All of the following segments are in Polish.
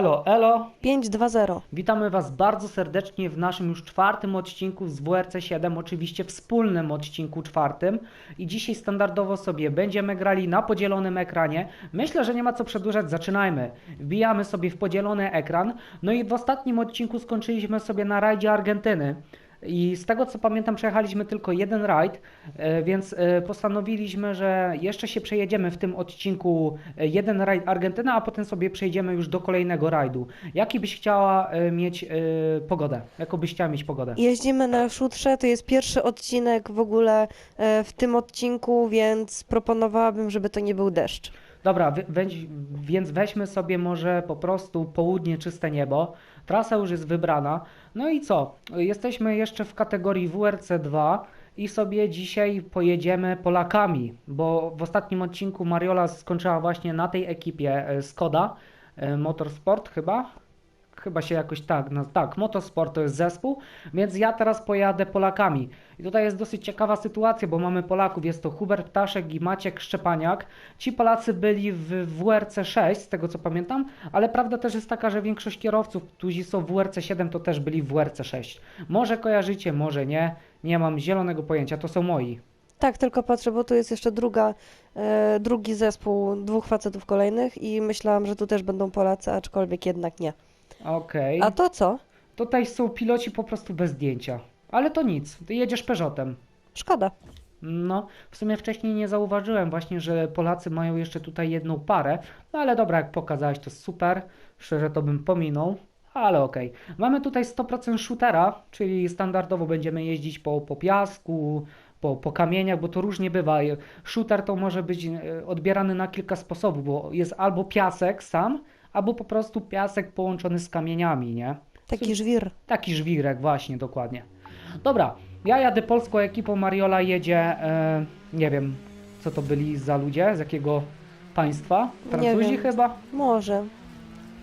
Elo, elo! 5-2-0. Witamy Was bardzo serdecznie w naszym już czwartym odcinku z WRC 7, oczywiście wspólnym odcinku czwartym. I dzisiaj standardowo sobie będziemy grali na podzielonym ekranie. Myślę, że nie ma co przedłużać, zaczynajmy. Wbijamy sobie w podzielony ekran. No i w ostatnim odcinku skończyliśmy sobie na rajdzie Argentyny. I z tego co pamiętam, przejechaliśmy tylko jeden rajd, e, więc e, postanowiliśmy, że jeszcze się przejedziemy w tym odcinku e, jeden rajd Argentyna, a potem sobie przejdziemy już do kolejnego rajdu. Jaki byś chciała mieć pogodę? Jaką byś chciała mieć pogodę? Jeździmy na szutrze, to jest pierwszy odcinek w ogóle w tym odcinku, więc proponowałabym, żeby to nie był deszcz. Dobra, więc weźmy sobie może po prostu południe czyste niebo. Trasa już jest wybrana. No i co? Jesteśmy jeszcze w kategorii WRC 2 i sobie dzisiaj pojedziemy Polakami, bo w ostatnim odcinku Mariola skończyła właśnie na tej ekipie e, Skoda e, Motorsport chyba. Chyba się jakoś tak, no, tak, Motorsport to jest zespół, więc ja teraz pojadę Polakami. I tutaj jest dosyć ciekawa sytuacja, bo mamy Polaków, jest to Hubert Ptaszek i Maciek Szczepaniak. Ci Polacy byli w WRC 6, z tego co pamiętam, ale prawda też jest taka, że większość kierowców, którzy są w WRC 7, to też byli w WRC 6. Może kojarzycie, może nie, nie mam zielonego pojęcia, to są moi. Tak, tylko patrzę, bo tu jest jeszcze druga, e, drugi zespół dwóch facetów kolejnych i myślałam, że tu też będą Polacy, aczkolwiek jednak nie. Okej. A to co? Tutaj są piloci po prostu bez zdjęcia. Ale to nic, ty jedziesz Peugeotem. Szkoda. No, w sumie wcześniej nie zauważyłem właśnie, że Polacy mają jeszcze tutaj jedną parę, no ale dobra, jak pokazałeś, to super. Szczerze to bym pominął, ale okej. Mamy tutaj 100% shootera, czyli standardowo będziemy jeździć po, po piasku, po, po kamieniach, bo to różnie bywa. Shooter to może być e, odbierany na kilka sposobów, bo jest albo piasek sam, albo po prostu piasek połączony z kamieniami, nie? Taki żwir. Taki żwirek, właśnie, dokładnie. Dobra, ja jadę polską ekipą, Mariola jedzie, e, nie wiem, co to byli za ludzie, z jakiego państwa? Francuzi wiem. chyba? Może.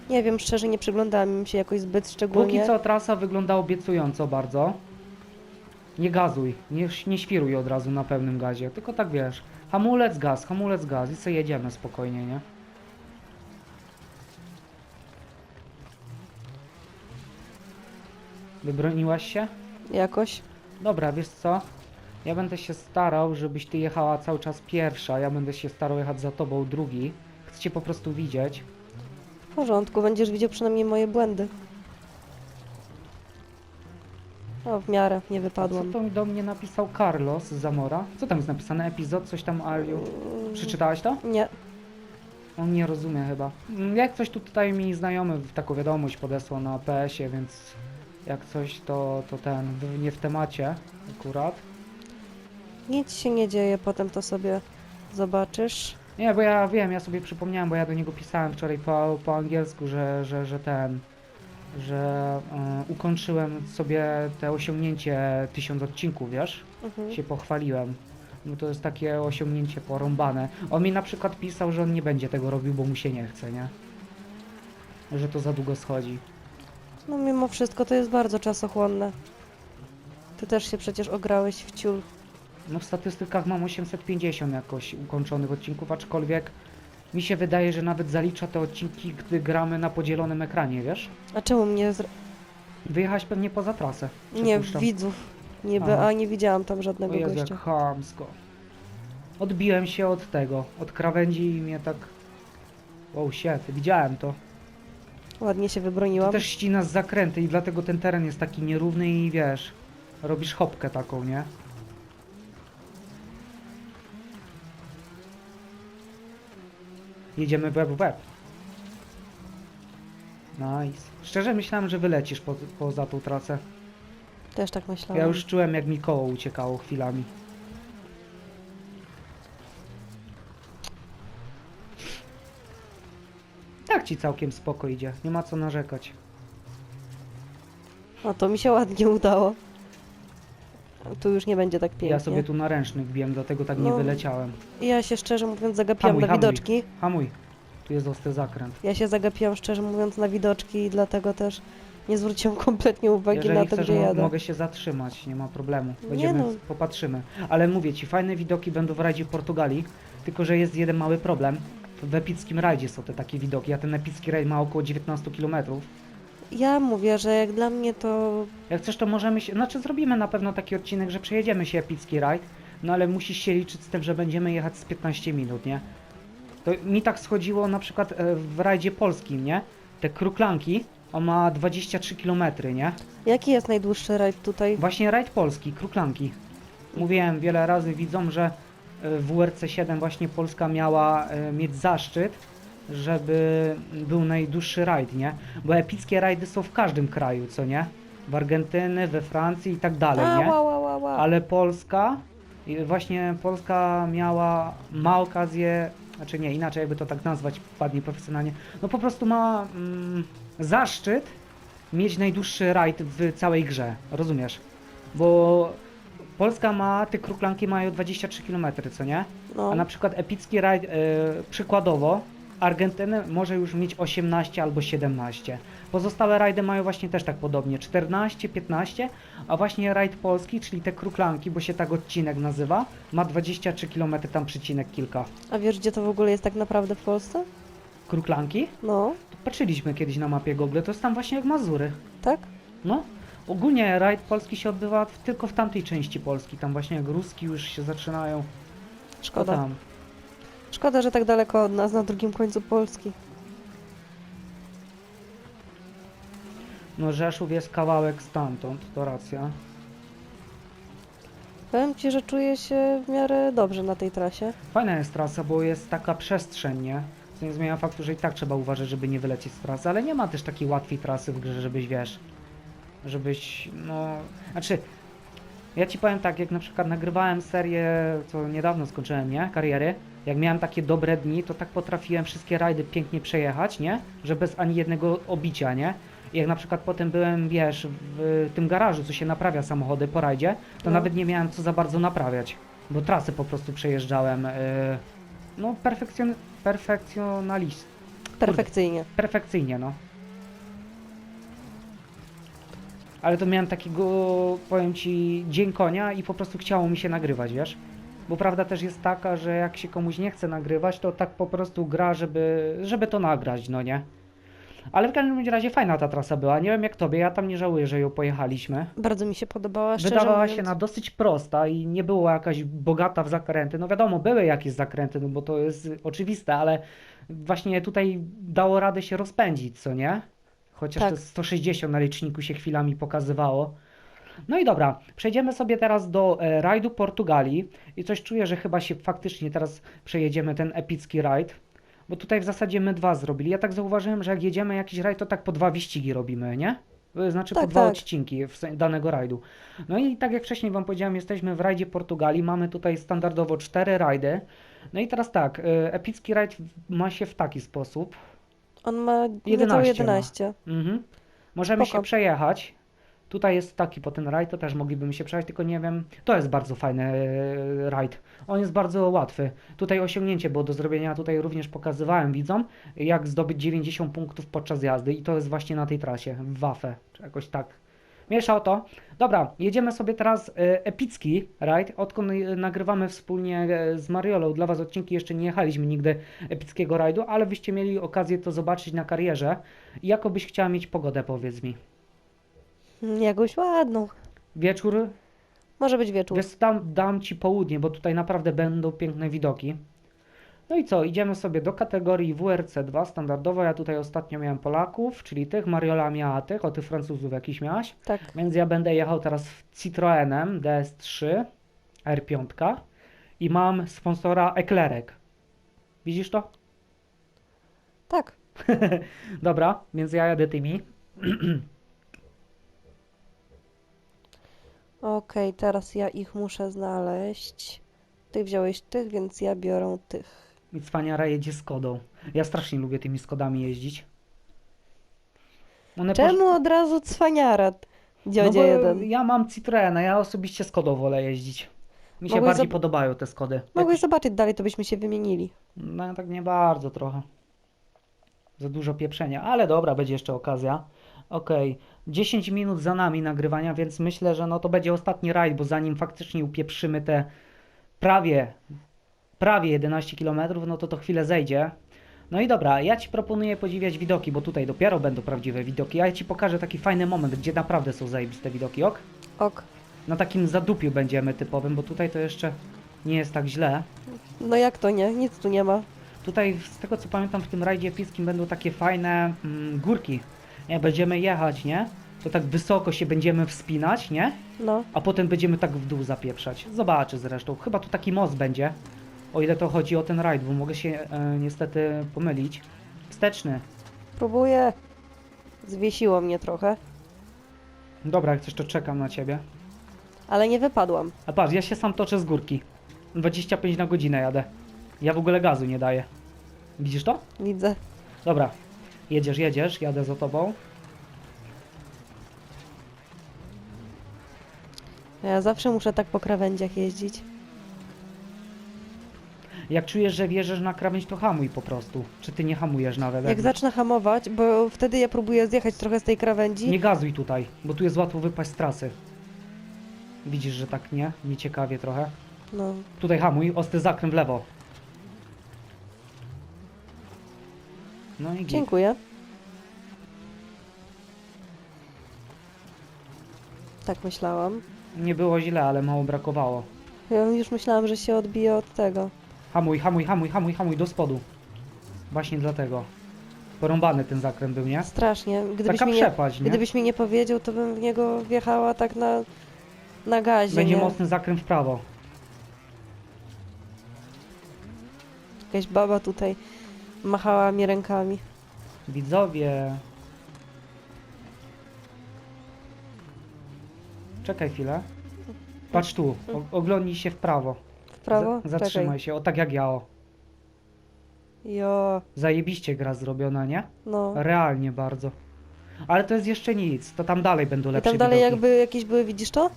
Nie wiem, szczerze nie przyglądałam im się jakoś zbyt szczególnie. Póki co trasa wygląda obiecująco bardzo. Nie gazuj, nie, nie świruj od razu na pełnym gazie, tylko tak wiesz, hamulec, gaz, hamulec, gaz i sobie jedziemy spokojnie, nie? Wybroniłaś się? Jakoś. Dobra, wiesz co? Ja będę się starał, żebyś ty jechała cały czas pierwsza, ja będę się starał jechać za tobą drugi. Chcę cię po prostu widzieć. W porządku, będziesz widział przynajmniej moje błędy. O, w miarę, nie Co wypadłam. to do mnie napisał Carlos z Zamora? Co tam jest napisane? Epizod? Coś tam are you? Mm, Przeczytałaś to? Nie. On nie rozumie chyba. Mm, Jak coś tu tutaj mi znajomy w taką wiadomość podesłał na PS-ie, więc jak coś to, to ten, nie w temacie akurat. Nic się nie dzieje, potem to sobie zobaczysz. Nie, bo ja wiem, ja sobie przypomniałem, bo ja do niego pisałem wczoraj po, po angielsku, że, że, że ten, że y, ukończyłem sobie te osiągnięcie tysiąc odcinków, wiesz? Mhm. Się pochwaliłem. No to jest takie osiągnięcie porąbane. On mi na przykład pisał, że on nie będzie tego robił, bo mu się nie chce, nie? Że to za długo schodzi. No mimo wszystko to jest bardzo czasochłonne. Ty też się przecież ograłeś w ciul. No w statystykach mam 850 jakoś ukończonych odcinków, aczkolwiek mi się wydaje, że nawet zalicza te odcinki, gdy gramy na podzielonym ekranie, wiesz? A czemu mnie zr... Wyjechać pewnie poza trasę. Nie, przypuszczam. widzów niby, Aha. a nie widziałam tam O żadnego Jezu, jak gościa. chamsko. Odbiłem się od tego, od krawędzi i mnie tak... Wow, shit, widziałem to. Ładnie się To wybroniłam. też ścina z zakręty i dlatego ten teren jest taki nierówny i wiesz, robisz hopkę taką, nie? Jedziemy web w web. Nice. Szczerze myślałem, że wylecisz po, poza tą trasę. Też tak myślałam. Ja już czułem jak mi koło uciekało chwilami. Ci całkiem spoko idzie, nie ma co narzekać. O, to mi się ładnie udało. Tu już nie będzie tak pięknie. Ja sobie tu na ręcznych biłem, dlatego tak nie No. wyleciałem. Ja się szczerze mówiąc zagapiłam Hamuj, na hamuj. widoczki. Hamuj. Tu jest ostry zakręt. Ja się zagapiłam szczerze mówiąc na widoczki i dlatego też nie zwróciłam kompletnie uwagi Jeżeli na to, chcesz, gdzie mo- jadę. mogę się zatrzymać, nie ma problemu. Nie Będziemy, no. popatrzymy. Ale mówię ci, fajne widoki będą w Radzie Portugalii, tylko że jest jeden mały problem. W epickim rajdzie są te takie widoki, a ten epicki rajd ma około 19 km. Ja mówię, że jak dla mnie to Jak chcesz, to możemy się, znaczy zrobimy na pewno taki odcinek, że przejedziemy się epicki rajd, no ale musisz się liczyć z tym, że będziemy jechać z 15 minut, nie? To mi tak schodziło na przykład e, w rajdzie polskim, nie? Te kruklanki, on ma 23 km, nie? jaki jest najdłuższy rajd tutaj? Właśnie rajd polski, kruklanki. Mówiłem wiele razy widzom, że w WRC7 właśnie Polska miała e, mieć zaszczyt, żeby był najdłuższy rajd, nie? Bo epickie rajdy są w każdym kraju, co nie? W Argentyny, we Francji i tak dalej, nie? Ale Polska, właśnie Polska miała, ma okazję, znaczy nie, inaczej jakby to tak nazwać ładnie profesjonalnie, no po prostu ma mm, zaszczyt mieć najdłuższy rajd w całej grze, rozumiesz? Bo Polska ma, te kruklanki mają 23 km, co nie? No. A na przykład epicki rajd, e, przykładowo, Argentyny może już mieć 18 albo 17. Pozostałe rajdy mają właśnie też tak podobnie, 14, 15, a właśnie rajd polski, czyli te kruklanki, bo się tak odcinek nazywa, ma 23 km tam przycinek kilka. A wiesz, gdzie to w ogóle jest tak naprawdę w Polsce? Kruklanki? No, Patrzyliśmy kiedyś na mapie Google, to jest tam właśnie jak Mazury. tak? No, ogólnie rajd polski się odbywa w, tylko w tamtej części Polski, tam właśnie jak ruski już się zaczynają, to Szkoda. tam. Szkoda, że tak daleko od nas, na drugim końcu Polski. No Rzeszów jest kawałek stamtąd, to racja. Powiem Ci, że czuję się w miarę dobrze na tej trasie. Fajna jest trasa, bo jest taka przestrzeń, nie? Co nie zmienia faktu, że i tak trzeba uważać, żeby nie wylecieć z trasy, ale nie ma też takiej łatwej trasy w grze, żebyś, wiesz, żebyś, no... Znaczy, ja ci powiem tak, jak na przykład nagrywałem serię, co niedawno skończyłem, nie? Kariery. Jak miałem takie dobre dni, to tak potrafiłem wszystkie rajdy pięknie przejechać, nie? Że bez ani jednego obicia, nie? I jak na przykład potem byłem, wiesz, w tym garażu, co się naprawia samochody po rajdzie, to No. nawet nie miałem co za bardzo naprawiać, bo trasy po prostu przejeżdżałem, yy, no perfekcjon perfekcjonalist, Perfekcyjnie. perfekcyjnie, no. Ale to miałem takiego, powiem ci, dzień konia i po prostu chciało mi się nagrywać, wiesz? Bo prawda też jest taka, że jak się komuś nie chce nagrywać, to tak po prostu gra, żeby, żeby to nagrać, no nie? Ale w każdym razie fajna ta trasa była. Nie wiem jak tobie, ja tam nie żałuję, że ją pojechaliśmy. Bardzo mi się podobała, szczerze Wydawała mówiąc. się na dosyć prosta i nie była jakaś bogata w zakręty. No wiadomo, były jakieś zakręty, no bo to jest oczywiste, ale właśnie tutaj dało radę się rozpędzić, co nie? Chociaż Tak. to 160 na liczniku się chwilami pokazywało. No i dobra, przejdziemy sobie teraz do e, rajdu Portugalii i coś czuję, że chyba się faktycznie teraz przejedziemy ten epicki rajd, bo tutaj w zasadzie my dwa zrobili. Ja tak zauważyłem, że jak jedziemy jakiś rajd, to tak po dwa wyścigi robimy, nie? E, Znaczy po Tak, dwa tak. odcinki danego rajdu. No i tak jak wcześniej Wam powiedziałem, jesteśmy w rajdzie Portugalii, mamy tutaj standardowo cztery rajdy. No i teraz tak, e, epicki rajd ma się w taki sposób, On ma niecałe 11 11. Mhm. Możemy Spoko. się przejechać. Tutaj jest taki potem rajd, to też moglibyśmy się przejechać, tylko nie wiem. To jest bardzo fajny e, rajd. On jest bardzo łatwy. Tutaj osiągnięcie było do zrobienia, tutaj również pokazywałem widzom, jak zdobyć 90 punktów podczas jazdy i to jest właśnie na tej trasie, w Wafę, czy jakoś tak. Miesza o to. Dobra, jedziemy sobie teraz e, epicki rajd. Odkąd e, nagrywamy wspólnie e, z Mariolą dla Was odcinki, jeszcze nie jechaliśmy nigdy epickiego rajdu, ale wyście mieli okazję to zobaczyć na karierze. Jaką byś chciała mieć pogodę, powiedz mi? Jakąś ładną. Wieczór? Może być wieczór. Wiesz, dam, dam Ci południe, bo tutaj naprawdę będą piękne widoki. No i co, idziemy sobie do kategorii WRC2 standardowo. Ja tutaj ostatnio miałem Polaków, czyli tych, Mariola miała tych, o tych Francuzów jakiś miałaś. Tak. Więc ja będę jechał teraz Citroenem DS3 R5 i mam sponsora Eklerek. Widzisz to? Tak. Dobra, więc ja jadę tymi. Okej, teraz ja ich muszę znaleźć. Ty wziąłeś tych, więc ja biorę tych. I cwaniara jedzie Skodą. Ja strasznie lubię tymi Skodami jeździć. One posz- Czemu od razu cwaniara? No Dziodzie bo jeden. ja mam Citroena, ja osobiście Skodą wolę jeździć. Mi się Mogłeś bardziej zob- podobają te Skody. Mogłeś zobaczyć dalej, to byśmy się wymienili. No tak nie bardzo trochę. Za dużo pieprzenia, ale dobra, będzie jeszcze okazja. Okej, 10 minut za nami nagrywania, więc myślę, że no to będzie ostatni rajd, bo zanim faktycznie upieprzymy te prawie, prawie 11 km, no to to chwilę zejdzie. No i dobra, ja ci proponuję podziwiać widoki, bo tutaj dopiero będą prawdziwe widoki. Ja ci pokażę taki fajny moment, gdzie naprawdę są zajebiste widoki, ok? Ok. Na takim zadupiu będziemy typowym, bo tutaj to jeszcze nie jest tak źle. No jak to nie? Nic tu nie ma. Tutaj, z tego co pamiętam, w tym rajdzie epickim będą takie fajne mm, górki. Nie, będziemy jechać, nie? To tak wysoko się będziemy wspinać, nie? No. A potem będziemy tak w dół zapieprzać. Zobaczy zresztą. Chyba tu taki most będzie. O ile to chodzi o ten rajd, bo mogę się e, niestety pomylić. Wsteczny. Próbuję. Zwiesiło mnie trochę, Dobra, jak coś to czekam na ciebie. ale nie wypadłam. A patrz, ja się sam toczę z górki. 25 na godzinę jadę. Ja w ogóle gazu nie daję. Widzisz to? Widzę. Dobra. Jedziesz, jedziesz, jadę za tobą. Ja zawsze muszę tak po krawędziach jeździć. Jak czujesz, że wjeżdżasz na krawędź, to hamuj po prostu. Czy ty nie hamujesz nawet? Jak zacznę hamować, bo wtedy ja próbuję zjechać trochę z tej krawędzi. Nie gazuj tutaj, bo tu jest łatwo wypaść z trasy. Widzisz, że tak nie? Nieciekawie trochę. No. Tutaj hamuj, ostry zakręt w lewo. No i git. Dziękuję. Tak myślałam. Nie było źle, ale mało brakowało. Ja już myślałam, że się odbije od tego. Hamuj, hamuj, hamuj, hamuj, hamuj do spodu. Właśnie dlatego. Porąbany ten zakręt był, nie? Strasznie. Gdybyś Taka mi, nie, przepaść, nie? gdybyś mi nie powiedział, to bym w niego wjechała tak na, na gazie. Będzie nie? mocny zakręt w prawo. Jakaś baba tutaj machała mi rękami. Widzowie. Czekaj chwilę. Patrz tu, o, oglądnij się w prawo. Prawo? Z, zatrzymaj się, o tak jak ja, o. Czekaj. Jo, Zajebiście gra zrobiona, nie? no. Realnie bardzo. Ale to jest jeszcze nic, to tam dalej będą I lepsze tam dalej widoki. jakby jakieś były, widzisz to?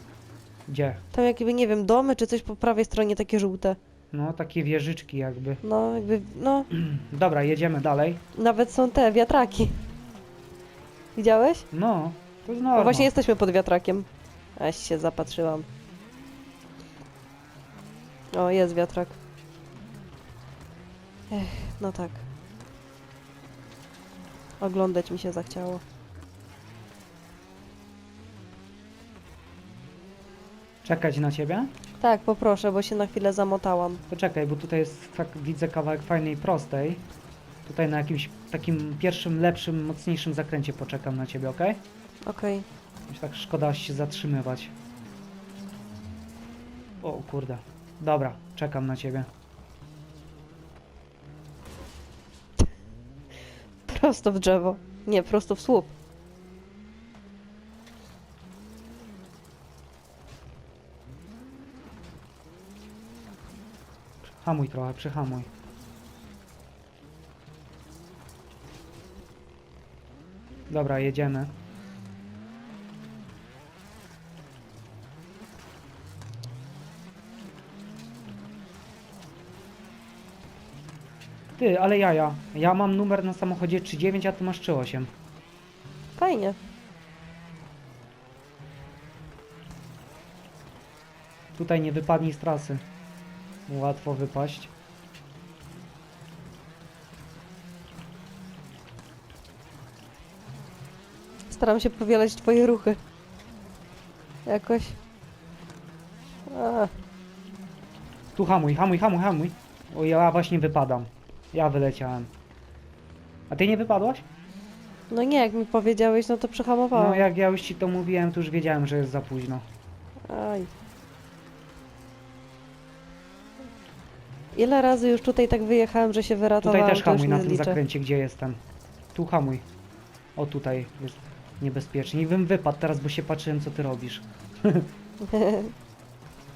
Gdzie? Tam jakby, nie wiem, domy czy coś po prawej stronie takie żółte. No, takie wieżyczki jakby. No, jakby, no, Dobra, jedziemy dalej. nawet są te wiatraki. Widziałeś? No, to jest No norma. właśnie jesteśmy pod wiatrakiem. Aś się zapatrzyłam. O, jest wiatrak. Ech, no tak. Oglądać mi się zachciało. Czekać na ciebie? Tak, poproszę, bo się na chwilę zamotałam. Poczekaj, bo tutaj jest, widzę kawałek fajnej prostej. Tutaj na jakimś takim pierwszym, lepszym, mocniejszym zakręcie poczekam na ciebie, ok? Okej. Już tak szkoda się zatrzymywać. O kurde. Dobra, czekam na ciebie. Prosto w drzewo. Nie, prosto w słup. Hamuj trochę, przyhamuj. Dobra, jedziemy. Ty, ale jaja. Ja mam numer na samochodzie 39, a ty masz 38. Fajnie. Tutaj nie wypadnij z trasy. Łatwo wypaść. Staram się powielać twoje ruchy. Jakoś. A, Tu hamuj, hamuj, hamuj, hamuj. O, ja właśnie wypadam. Ja wyleciałem. A ty nie wypadłaś? no nie, jak mi powiedziałeś, no to przehamowałam. No jak ja już ci to mówiłem, to już wiedziałem, że jest za późno. Aj. Ile razy już tutaj tak wyjechałem, że się wyratowałam, Tutaj też to już hamuj nie na tym zliczę. zakręcie, gdzie jestem. Tu hamuj. O tutaj jest niebezpiecznie. I bym wypadł teraz, bo się patrzyłem, co ty robisz.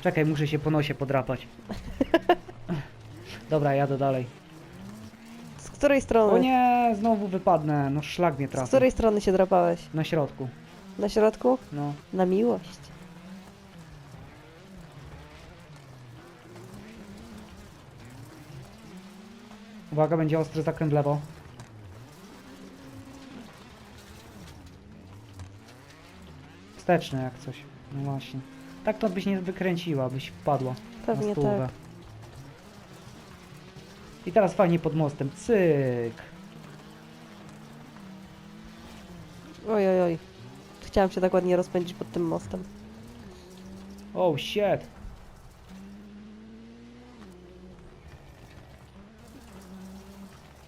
Czekaj, muszę się po nosie podrapać. Dobra, jadę dalej. Z której strony? O nie, znowu wypadnę. No szlak mnie Z trafi. której strony się drapałeś? Na środku. Na środku? No. Na miłość. Uwaga, będzie ostry zakręt w lewo. Wsteczny jak coś. No właśnie. Tak to byś nie wykręciła, byś wpadła. Pewnie na stówę. tak. I teraz fajnie pod mostem. Cyk. Oj, oj, oj. Chciałam się tak ładnie rozpędzić pod tym mostem. Oh shit.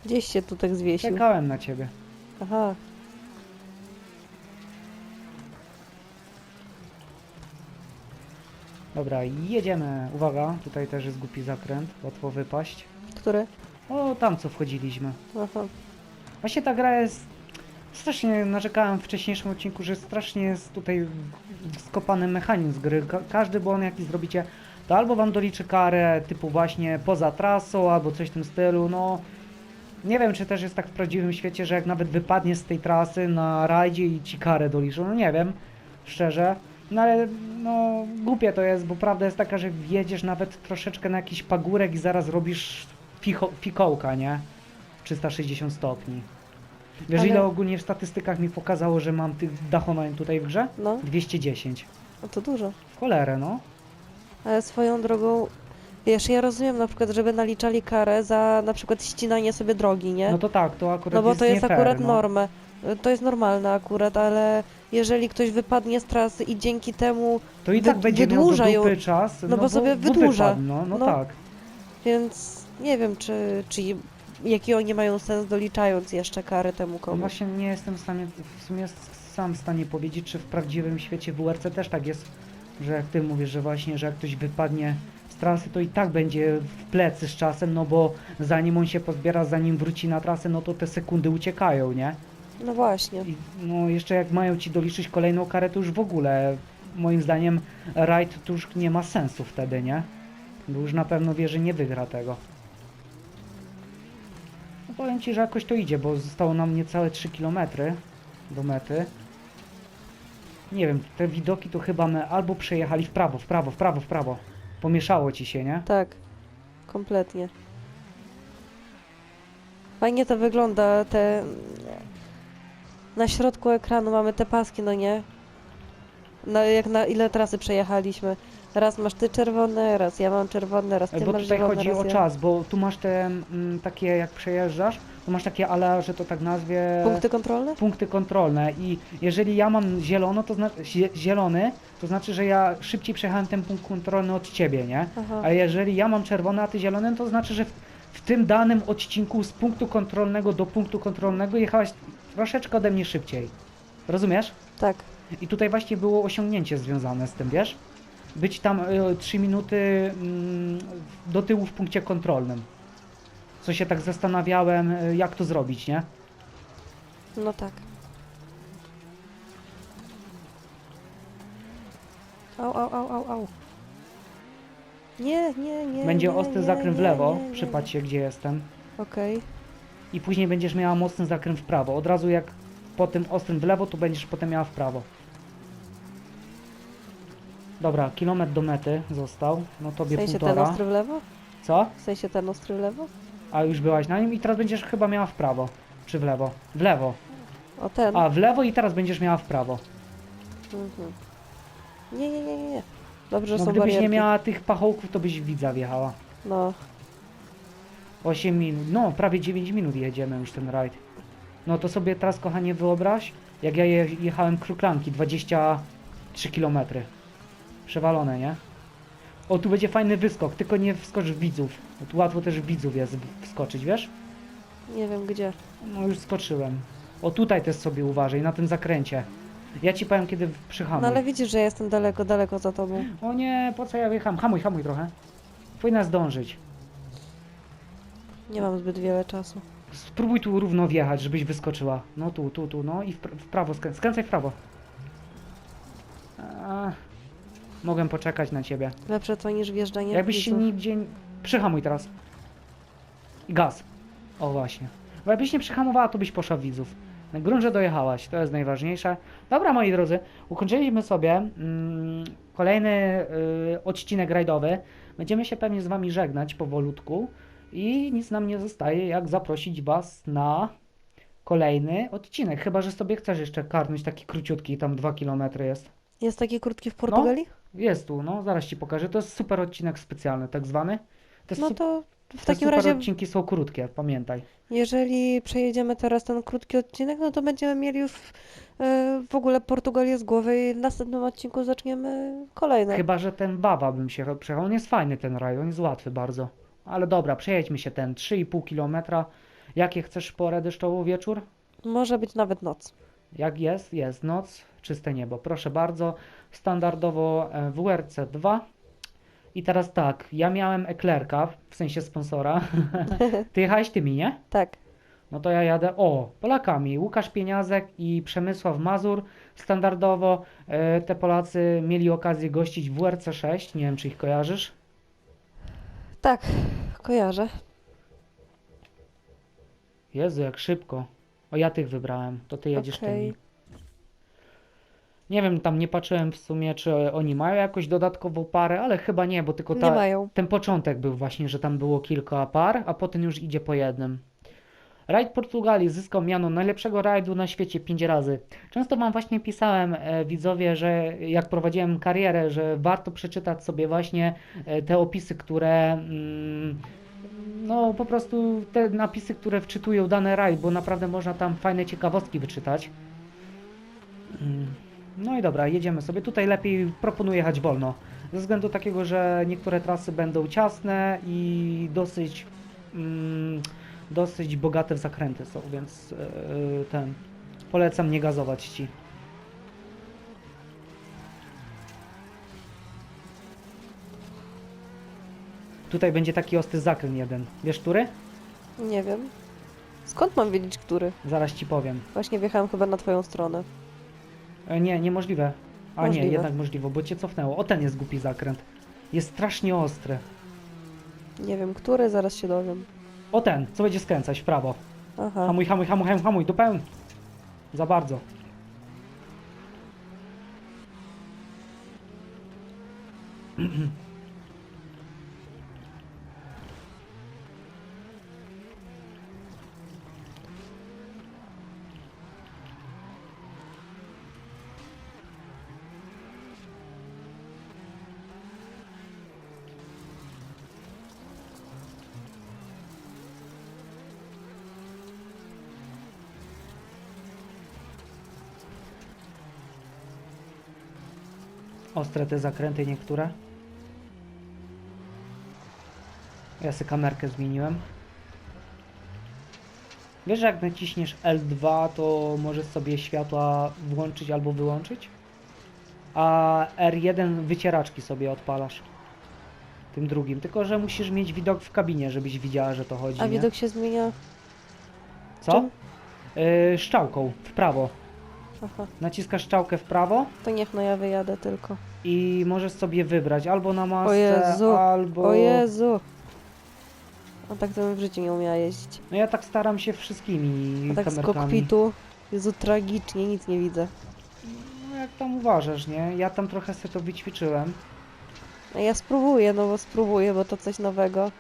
Gdzieś się tu tak zwiesił. Czekałem na ciebie. Aha. Dobra, jedziemy. Uwaga, tutaj też jest głupi zakręt. Łatwo wypaść. Który? O, tam co wchodziliśmy. Aha. Właśnie ta gra jest... Strasznie narzekałem w wcześniejszym odcinku, że strasznie jest tutaj skopany mechanizm gry. Ka każdy błąd jaki zrobicie, to albo wam doliczy karę typu właśnie poza trasą, albo coś w tym stylu, no... Nie wiem, czy też jest tak w prawdziwym świecie, że jak nawet wypadnie z tej trasy na rajdzie i ci karę doliczą, no nie wiem, szczerze. No ale, no, głupie to jest, bo prawda jest taka, że wjedziesz nawet troszeczkę na jakiś pagórek i zaraz robisz ficho- fikołka, nie? 360 stopni. Wiesz, Ale- ile ogólnie w statystykach mi pokazało, że mam tych dachomań tutaj w grze? No, 210. no to dużo. W cholerę, no. Ale swoją drogą, wiesz, ja rozumiem na przykład, żeby naliczali karę za na przykład ścinanie sobie drogi, nie? No to tak, to akurat No bo jest to jest nie fair, akurat no. normę. To jest normalne akurat, ale jeżeli ktoś wypadnie z trasy i dzięki temu, To i tak będzie miał do dupy czas, no bo sobie bo wydłuża. wypadł, No, no, No. tak. więc nie wiem, czy, czy jaki oni mają sens doliczając jeszcze kary temu No komuś. właśnie nie jestem w stanie, w sumie sam w stanie powiedzieć, czy w prawdziwym świecie WRC też tak jest, że jak ty mówisz, że właśnie, że jak ktoś wypadnie z trasy, to i tak będzie w plecy z czasem, no bo zanim on się pozbiera, zanim wróci na trasę, no to te sekundy uciekają, nie? No właśnie. I no jeszcze jak mają ci doliczyć kolejną karę, to już w ogóle moim zdaniem rajd to już nie ma sensu wtedy, nie? Bo już na pewno wie, że nie wygra tego. Powiem ci, że jakoś to idzie, bo zostało nam niecałe 3 km do mety. Nie wiem, te widoki to chyba my albo przejechali w prawo, w prawo, w prawo, w prawo. Pomieszało ci się, nie? Tak, kompletnie. Fajnie to wygląda, te... Na środku ekranu mamy te paski, no nie? Na, jak na ile trasy przejechaliśmy. Raz masz ty czerwone, raz ja mam czerwone, raz ty Bo masz tutaj chodzi raz o ja. czas, bo tu masz te mm, takie, jak przejeżdżasz, to masz takie ale, że to tak nazwie... Punkty kontrolne? punkty kontrolne i jeżeli ja mam zielono, to znaczy zielony, to znaczy, że ja szybciej przejechałem ten punkt kontrolny od ciebie, nie? Aha. A jeżeli ja mam czerwony, a ty zielony, to znaczy, że w, w tym danym odcinku z punktu kontrolnego do punktu kontrolnego jechałaś troszeczkę ode mnie szybciej. Rozumiesz? Tak. I tutaj właśnie było osiągnięcie związane z tym, wiesz? Być tam y, 3 minuty mm, do tyłu w punkcie kontrolnym. Co się tak zastanawiałem, y, jak to zrobić, nie? No tak. Au, au, au, au, au. Nie, nie, nie. Będzie nie, ostry nie, zakręt w nie, lewo, nie, nie. przypatrz się gdzie jestem. Okej. I później będziesz miała mocny zakręt w prawo. Od razu jak po tym ostrym w lewo, to będziesz potem miała w prawo. Dobra, kilometr do mety został. No W tobie sensie ten półtora. ostry w lewo? Co? W sensie ten ostry w lewo? A już byłaś na nim i teraz będziesz chyba miała w prawo. Czy w lewo? W lewo. O ten. A, w lewo i teraz będziesz miała w prawo. Mhm. Nie, nie, nie, nie, nie. Dobrze, że No są gdybyś barierki. nie miała tych pachołków, to byś w widza wjechała. No, 8 minut, no prawie 9 minut jedziemy już ten rajd. No to sobie teraz kochanie wyobraź, jak ja je, jechałem kruklanki 23 km. Przewalone, nie? O, tu będzie fajny wyskok, tylko nie wskocz w widzów. Bo tu łatwo też w widzów jest wskoczyć, wiesz? nie wiem gdzie. No już skoczyłem. O, tutaj też sobie uważaj, na tym zakręcie. Ja ci powiem, kiedy przyhamuj. No ale widzisz, że jestem daleko, daleko za tobą. O nie, po co ja wjechałem? Hamuj, hamuj trochę. Powinna zdążyć. Nie mam zbyt wiele czasu. Spróbuj tu równo wjechać, żebyś wyskoczyła. No tu, tu, tu, no i w, w prawo, skrę skręcaj w prawo. A, mogłem poczekać na ciebie. Lepsze to niż wjeżdżanie Jakbyś się widzów. nigdzie... Przyhamuj teraz. I gaz. O właśnie. Bo jakbyś nie przyhamowała, to byś poszła w widzów. Na grunt, że dojechałaś, to jest najważniejsze. Dobra, moi drodzy, ukończyliśmy sobie mm, kolejny y, odcinek rajdowy. Będziemy się pewnie z wami żegnać powolutku i nic nam nie zostaje, jak zaprosić was na kolejny odcinek. Chyba, że sobie chcesz jeszcze karnąć taki króciutki, tam 2 km jest. Jest taki krótki w Portugalii? Jest tu, no, zaraz ci pokażę. To jest super odcinek specjalny, tak zwany. To No to W Te takim super razie, odcinki są krótkie, pamiętaj. jeżeli przejedziemy teraz ten krótki odcinek, no to będziemy mieli już e, w ogóle Portugalię z głowy i w następnym odcinku zaczniemy kolejne. Chyba, że ten Bawa bym się przejechał. On jest fajny ten raj, on jest łatwy bardzo. Ale dobra, przejedźmy się ten 3,5 km. Jakie chcesz porę deszczową wieczór? Może być nawet noc. Jak jest? Jest noc, czyste niebo. Proszę bardzo, standardowo e, WRC 2. I teraz tak, ja miałem eklerka, w sensie sponsora. Ty jechałeś tymi, nie? Tak. No to ja jadę, o, Polakami. Łukasz Pieniazek i Przemysław Mazur. Standardowo e, te Polacy mieli okazję gościć w WRC 6. Nie wiem, czy ich kojarzysz. Tak, kojarzę. Jezu, jak szybko. O, ja tych wybrałem. To ty jedziesz Okej. tymi. Nie wiem, tam nie patrzyłem w sumie, czy oni mają jakąś dodatkową parę, ale chyba nie, bo tylko Nie ta, mają. ten początek był właśnie, że tam było kilka par, a potem już idzie po jednym. Rajd Portugalii zyskał miano najlepszego rajdu na świecie 5 razy. Często Wam właśnie pisałem, e, widzowie, że jak prowadziłem karierę, że warto przeczytać sobie właśnie e, te opisy, które mm, no po prostu te napisy, które wczytują dany rajd, bo naprawdę można tam fajne ciekawostki wyczytać. Mm, No i dobra, jedziemy sobie. Tutaj lepiej proponuję jechać wolno. Ze względu takiego, że niektóre trasy będą ciasne i dosyć mm, dosyć bogate w zakręty są, więc yy, ten polecam nie gazować ci. Tutaj będzie taki ostry zakręt jeden. Wiesz, który? Nie wiem. Skąd mam wiedzieć, który? Zaraz ci powiem. Właśnie wjechałem chyba na twoją stronę. E, nie, niemożliwe. A nie, Możliwe. jednak możliwe, bo cię cofnęło. O, ten jest głupi zakręt. Jest strasznie ostry. Nie wiem, który, zaraz się dowiem. O ten, co będzie skręcać w prawo. Aha. Hamuj, hamuj, hamuj, hamuj, hamuj, do pełni. Za bardzo. Ostre te zakręty niektóre. Ja sobie kamerkę zmieniłem. Wiesz, że jak naciśniesz L2, to możesz sobie światła włączyć albo wyłączyć? A R1 wycieraczki sobie odpalasz. Tym drugim. Tylko, że musisz mieć widok w kabinie, żebyś widziała, że to chodzi. A nie? widok się zmienia? Co? czym? Yy, szczałką w prawo. Aha. Naciskasz szczałkę w prawo To niech no ja wyjadę tylko. I możesz sobie wybrać albo na masce, Jezu, albo... O Jezu! A tak to bym w życiu nie umiała jeździć. No ja tak staram się wszystkimi A tak z kamerkami. kokpitu. Jezu, tragicznie, nic nie widzę. No jak tam uważasz, nie? Ja tam trochę sobie to wyćwiczyłem. A ja spróbuję, no bo spróbuję, bo to coś nowego.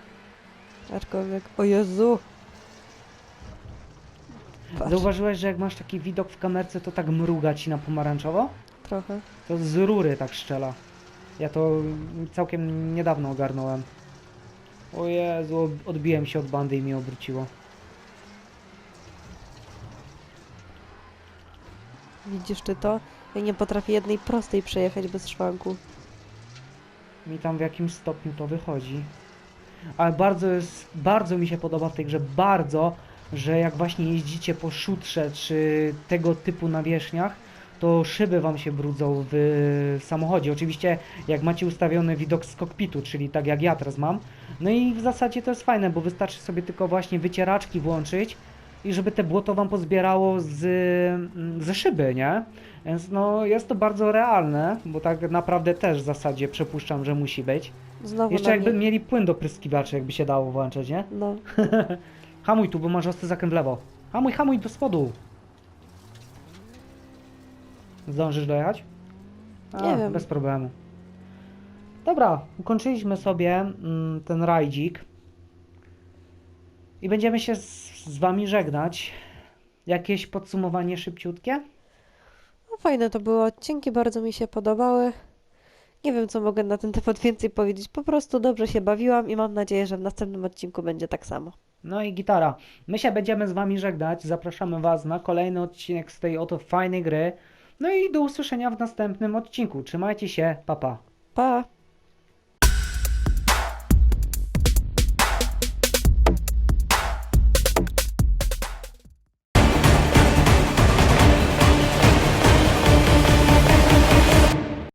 Aczkolwiek, o Jezu! Patrz, Zauważyłeś, że jak masz taki widok w kamerce, to tak mruga ci na pomarańczowo? Trochę. To z rury tak strzela. Ja to całkiem niedawno ogarnąłem. O Jezu, odbiłem się od bandy i mnie obróciło. Widzisz ty to? Ja nie potrafię jednej prostej przejechać bez szwanku. Mi tam w jakimś stopniu to wychodzi. Ale bardzo jest, bardzo mi się podoba w tej grze, bardzo, że jak właśnie jeździcie po szutrze czy tego typu nawierzchniach, to szyby wam się brudzą w samochodzie. Oczywiście jak macie ustawiony widok z kokpitu, czyli tak jak ja teraz mam. No i w zasadzie to jest fajne, bo wystarczy sobie tylko właśnie wycieraczki włączyć i żeby te błoto wam pozbierało z, ze szyby, nie? Więc no jest to bardzo realne, bo tak naprawdę też w zasadzie przypuszczam, że musi być. Znowu Jeszcze jakby mnie. mieli płyn do pryskiwaczy, jakby się dało włączyć, nie? No, Hamuj tu, bo masz ostry zakręt w lewo. Hamuj, hamuj do spodu. Zdążysz dojechać? A, Nie wiem. Bez problemu. Dobra, ukończyliśmy sobie mm, ten rajdzik. I będziemy się z, z wami żegnać. Jakieś podsumowanie szybciutkie? No, fajne to były odcinki, bardzo mi się podobały. Nie wiem, co mogę na ten temat więcej powiedzieć. Po prostu dobrze się bawiłam i mam nadzieję, że w następnym odcinku będzie tak samo. No i gitara. My się będziemy z wami żegnać. Zapraszamy was na kolejny odcinek z tej oto fajnej gry. No i do usłyszenia w następnym odcinku. Trzymajcie się, papa. Pa. pa.